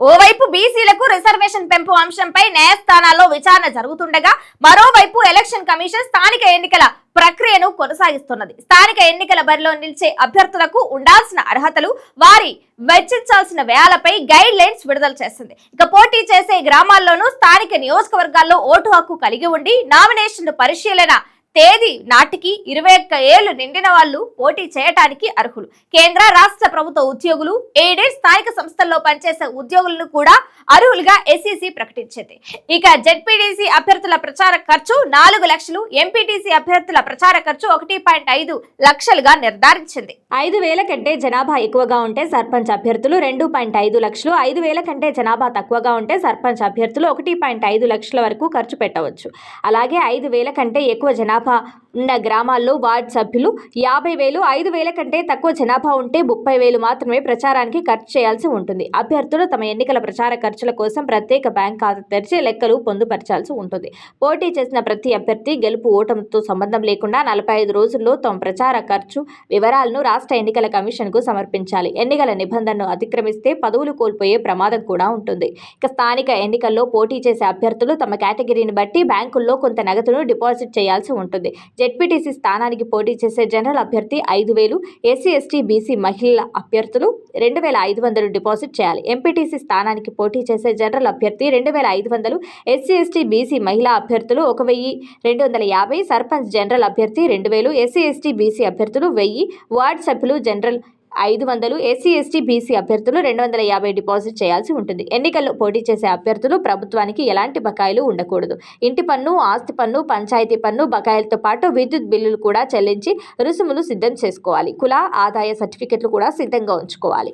ఓవైపు బీసీలకు రిజర్వేషన్ పెంపు అంశంపై న్యాయస్థానాల్లో విచారణ జరుగుతుండగా మరోవైపు ఎలక్షన్ కమిషన్ స్థానిక ఎన్నికల ప్రక్రియను కొనసాగిస్తున్నది. స్థానిక ఎన్నికల బరిలో నిలిచే అభ్యర్థులకు ఉండాల్సిన అర్హతలు వారి వెచ్చించాల్సిన వ్యయాలపై గైడ్ లైన్స్ విడుదల చేసింది. ఇక పోటీ చేసే గ్రామాల్లోనూ స్థానిక నియోజకవర్గాల్లో ఓటు హక్కు కలిగి ఉండి నామినేషన్ పరిశీలన తేదీ నాటికి ఇరవై ఒక్క ఏళ్ళు నిండిన వాళ్ళు పోటీ చేయటానికి అర్హులు. కేంద్ర రాష్ట్ర ప్రభుత్వ ఉద్యోగులు ఎయిడెడ్ స్థానిక సంస్థల్లో పనిచేసే ఉద్యోగులను కూడా అర్హులుగా ఎస్ఈసి ప్రకటించింది. ఇక జెడ్పీటీసీ అభ్యర్థుల ప్రచార ఖర్చు నాలుగు లక్షలు ఎంపీటీసీ అభ్యర్థుల ప్రచార ఖర్చు ఒకటి పాయింట్ ఐదు లక్షలుగా నిర్ధారించింది. ఐదు వేల కంటే జనాభా ఎక్కువగా ఉంటే సర్పంచ్ అభ్యర్థులు రెండు పాయింట్ ఐదు లక్షలు ఐదు వేల కంటే జనాభా తక్కువగా ఉంటే సర్పంచ్ అభ్యర్థులు ఒకటి పాయింట్ ఐదు లక్షల వరకు ఖర్చు పెట్టవచ్చు. అలాగే ఐదు వేల కంటే ఎక్కువ జనాభా ば ఉన్న గ్రామాల్లో వార్డు సభ్యులు యాభై వేలు ఐదు వేల కంటే తక్కువ జనాభా ఉంటే ముప్పై వేలు మాత్రమే ప్రచారానికి ఖర్చు చేయాల్సి ఉంటుంది. అభ్యర్థులు తమ ఎన్నికల ప్రచార ఖర్చుల కోసం ప్రత్యేక బ్యాంక్ ఖాతా తెరిచి లెక్కలు పొందుపరచాల్సి ఉంటుంది. పోటీ చేసిన ప్రతి అభ్యర్థి గెలుపు ఓటమితో సంబంధం లేకుండా నలభై ఐదు రోజుల్లో తమ ప్రచార ఖర్చు వివరాలను రాష్ట్ర ఎన్నికల కమిషన్కు సమర్పించాలి. ఎన్నికల నిబంధనను అతిక్రమిస్తే పదవులు కోల్పోయే ప్రమాదం కూడా ఉంటుంది. ఇక స్థానిక ఎన్నికల్లో పోటీ చేసే అభ్యర్థులు తమ కేటగిరీని బట్టి బ్యాంకుల్లో కొంత నగదును డిపాజిట్ చేయాల్సి ఉంటుంది. జెడ్పీటీసీ స్థానానికి పోటీ చేసే జనరల్ అభ్యర్థి ఐదు వేలు ఎస్సీ ఎస్టీ బీసీ మహిళల అభ్యర్థులు రెండు వేల ఐదు వందలు డిపాజిట్ చేయాలి. ఎంపీటీసీ స్థానానికి పోటీ చేసే జనరల్ అభ్యర్థి రెండు వేల ఐదు వందలు ఎస్సీ ఎస్టీ బీసీ మహిళా అభ్యర్థులు ఒక వెయ్యి రెండు వందల యాభై సర్పంచ్ జనరల్ అభ్యర్థి రెండు వేలు ఎస్సీ ఎస్టీ బీసీ అభ్యర్థులు వెయ్యి వార్డు సభ్యులు జనరల్ ఐదు వందలు ఎస్సీ ఎస్టీ బీసీ అభ్యర్థులు రెండు వందల యాభై డిపాజిట్ చేయాల్సి ఉంటుంది. ఎన్నికల్లో పోటీ చేసే అభ్యర్థులు ప్రభుత్వానికి ఎలాంటి బకాయిలు ఉండకూడదు. ఇంటి పన్ను ఆస్తి పన్ను పంచాయతీ పన్ను బకాయిలతో పాటు విద్యుత్ బిల్లులు కూడా చెల్లించి రుసుములు సిద్ధం చేసుకోవాలి. కుల ఆదాయ సర్టిఫికెట్లు కూడా సిద్ధంగా ఉంచుకోవాలి.